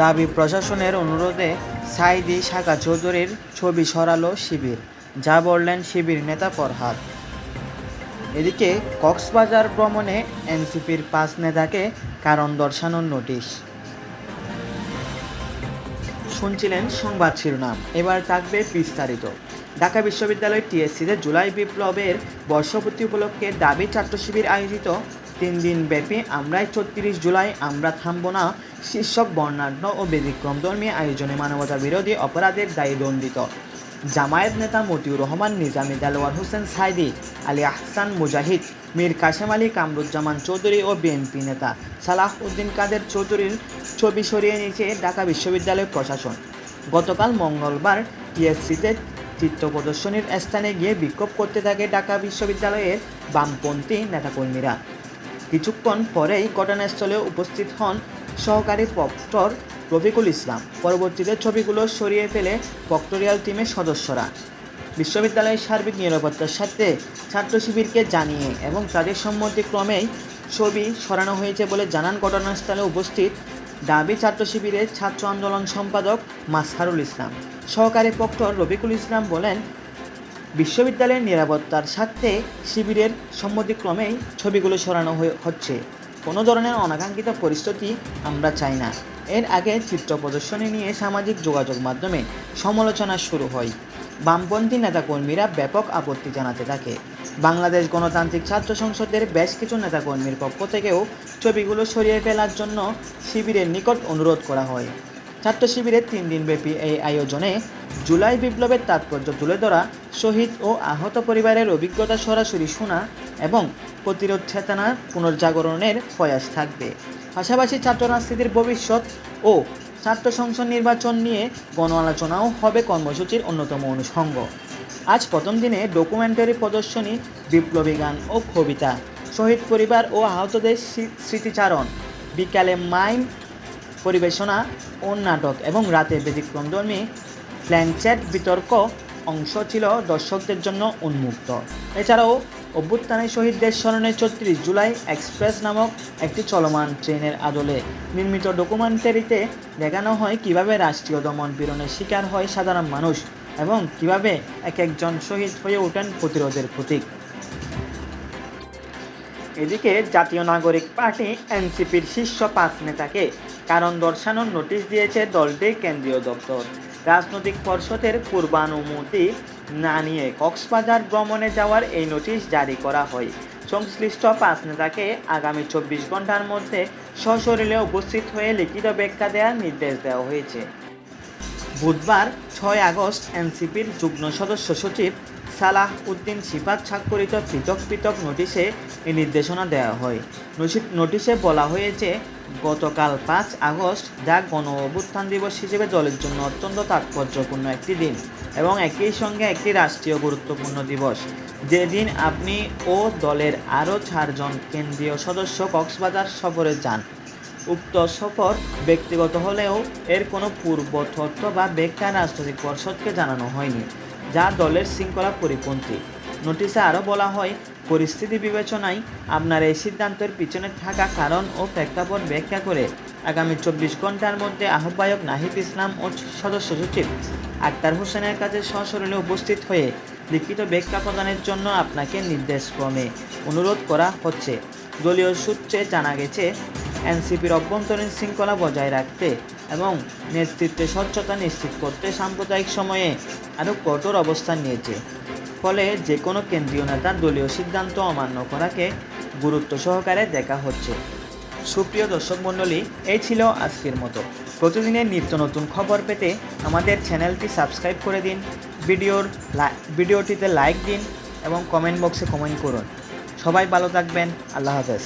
দাবি প্রশাসনের অনুরোধে সাইদি শাখা চৌধুরীর ছবি সরালো শিবির, যা বললেন শিবির নেতা ফরহাদ। এদিকে কক্সবাজার ভ্রমণে এনসিপির পাঁচ নেতাকে কারণ দর্শানোর নোটিশ। শুনছিলেন সংবাদ শিরোনাম, এবার থাকবে বিস্তারিত। ঢাকা বিশ্ববিদ্যালয় টিএসসিতে জুলাই বিপ্লবের বর্ষপূর্তি উপলক্ষে দাবি, ছাত্র শিবির আয়োজিত। তিন দিন ব্যাপী আমরাই ছত্রিশ জুলাই, আমরা থামব না শীর্ষক, বর্ণাঢ্য ও ব্যতিক্রমধর্মী আয়োজনে মানবতা বিরোধী অপরাধের দায়ী দণ্ডিত। জামায়াত নেতা মতিউর রহমান, নিজামী দেলোয়ার হোসেন সাইদি, আলী আহসান মুজাহিদ, মীর কাশেম আলী কামরুজ্জামান চৌধুরী ও বিএনপি নেতা সালাহ উদ্দিন কাদের চৌধুরীর ছবি সরিয়ে নিয়েছে ঢাকা বিশ্ববিদ্যালয় প্রশাসন। গতকাল মঙ্গলবার টিএসসিতে চিত্র প্রদর্শনীর স্থানে গিয়ে বিক্ষোভ করতে থাকে ঢাকা বিশ্ববিদ্যালয়ের বামপন্থী নেতাকর্মীরা। কিছুক্ষণ পরেই ঘটনাস্থলে উপস্থিত হন সহকারী প্রক্টর রফিকুল ইসলাম। পরবর্তীতে ছবিগুলো সরিয়ে ফেলে প্রক্টোরিয়াল টিমের সদস্যরা। বিশ্ববিদ্যালয়ের সার্বিক নিরাপত্তার সাথে ছাত্র শিবিরকে জানিয়ে এবং তাদের সম্মতিক্রমেই ছবি সরানো হয়েছে বলে জানান ঘটনাস্থলে উপস্থিত দাবি ছাত্র শিবিরের ছাত্র আন্দোলন সম্পাদক মাসহারুল ইসলাম। সহকারী প্রক্টর রফিকুল ইসলাম বলেন, বিশ্ববিদ্যালয়ের নিরাপত্তার স্বার্থে শিবিরের সম্মতিক্রমেই ছবিগুলো সরানো হচ্ছে। কোনো ধরনের অনাকাঙ্ক্ষিত পরিস্থিতি আমরা চাই না। এর আগে চিত্র প্রদর্শনী নিয়ে সামাজিক যোগাযোগ মাধ্যমে সমালোচনা শুরু হয়। বামপন্থী নেতাকর্মীরা ব্যাপক আপত্তি জানাতে থাকে। বাংলাদেশ গণতান্ত্রিক ছাত্র সংসদের বেশ কিছু নেতাকর্মীর পক্ষ থেকেও ছবিগুলো সরিয়ে ফেলার জন্য শিবিরের নিকট অনুরোধ করা হয়। ছাত্র শিবিরের তিন দিনব্যাপী এই আয়োজনে জুলাই বিপ্লবের তাৎপর্য তুলে ধরা, শহীদ ও আহত পরিবারের অভিজ্ঞতা সরাসরি শোনা এবং প্রতিরোধ চেতনার পুনর্জাগরণের প্রয়াস থাকবে। পাশাপাশি ছাত্র রাজনীতির ভবিষ্যৎ ও ছাত্র সংসদ নির্বাচন নিয়ে গণ আলোচনাও হবে কর্মসূচির অন্যতম অনুষঙ্গ। আজ প্রথম দিনে ডকুমেন্টারি প্রদর্শনী, বিপ্লবী গান ও কবিতা, শহীদ পরিবার ও আহতদের স্মৃতিচারণ, বিকালে মাইম পরিবেশনা ও নাটক এবং রাতে ব্যতিক্রমধর্মী প্ল্যানচ্যাট বিতর্ক অংশ ছিল দর্শকদের জন্য উন্মুক্ত। এছাড়াও অভ্যুত্থানে শহীদদের স্মরণে ছত্রিশ জুলাই এক্সপ্রেস নামক একটি চলমান ট্রেনের আদলে নির্মিত ডকুমেন্টারিতে দেখানো হয় কীভাবে রাষ্ট্রীয় দমন পীড়নের শিকার হয় সাধারণ মানুষ এবং কীভাবে এক একজন শহীদ হয়ে ওঠেন প্রতিরোধের প্রতীক। এদিকে জাতীয় নাগরিক পার্টি এনসিপির শীর্ষ পাঁচ নেতাকে কারণ দর্শানোর নোটিশ দিয়েছে দলটির কেন্দ্রীয় দপ্তর। রাজনৈতিক পর্ষদের পূর্বানুমতি না নিয়ে কক্সবাজার ভ্রমণে যাওয়ার এই নোটিশ জারি করা হয়। সংশ্লিষ্ট পাঁচ নেতাকে আগামী চব্বিশ ঘণ্টার মধ্যে সশরীরে উপস্থিত হয়ে লিখিত ব্যাখ্যা দেওয়ার নির্দেশ দেওয়া হয়েছে। বুধবার, ছয় আগস্ট, এনসিপির যুগ্ম সদস্য সচিব সালাহ উদ্দিন সিফাত স্বাক্ষরিত পৃথক পৃথক নোটিশে এই নির্দেশনা দেওয়া হয়। নোটি- নোটিশে বলা হয়েছে, গতকাল পাঁচ আগস্ট যা গণ অভ্যুত্থান দিবস হিসেবে দলের জন্য অত্যন্ত তাৎপর্যপূর্ণ একটি দিন এবং একই সঙ্গে একটি রাষ্ট্রীয় গুরুত্বপূর্ণ দিবস। যেদিন আপনি ও দলের আরও চারজন কেন্দ্রীয় সদস্য কক্সবাজার সফরে যান। উক্ত সফর ব্যক্তিগত হলেও এর কোনো পূর্ব তথ্য বা ব্যাখ্যা রাজনৈতিক পর্ষদকে জানানো হয়নি। যা দলের শৃঙ্খলা পরিপন্থী। নোটিশে আরও বলা হয়, পরিস্থিতি বিবেচনায় আপনার এই সিদ্ধান্তের পিছনে থাকা কারণ ও প্রেক্ষাপট ব্যাখ্যা করে আগামী চব্বিশ ঘণ্টার মধ্যে আহ্বায়ক নাহিদ ইসলাম ও সদস্য সচিব আক্তার হোসেনের কাছে সশরীরে উপস্থিত হয়ে লিখিত ব্যাখ্যা প্রদানের জন্য আপনাকে নির্দেশক্রমে অনুরোধ করা হচ্ছে। দলীয় সূত্রে জানা গেছে, এনসিপির অভ্যন্তরীণ শৃঙ্খলা বজায় রাখতে এবং নেতৃত্বে স্বচ্ছতা নিশ্চিত করতে সাম্প্রদায়িক সময়ে আরও কঠোর অবস্থান নিয়েছে। ফলে যে কোনো কেন্দ্রীয় নেতার দলীয় সিদ্ধান্ত অমান্য করাকে গুরুত্ব সহকারে দেখা হচ্ছে। সুপ্রিয় দর্শক মণ্ডলী, এই ছিল আজকের মতো। প্রতিদিনের নিত্য নতুন খবর পেতে আমাদের চ্যানেলটি সাবস্ক্রাইব করে দিন, ভিডিওর ভিডিওটিতে লাইক দিন এবং কমেন্ট বক্সে কমেন্ট করুন। সবাই ভালো থাকবেন, আল্লাহ হাফেজ।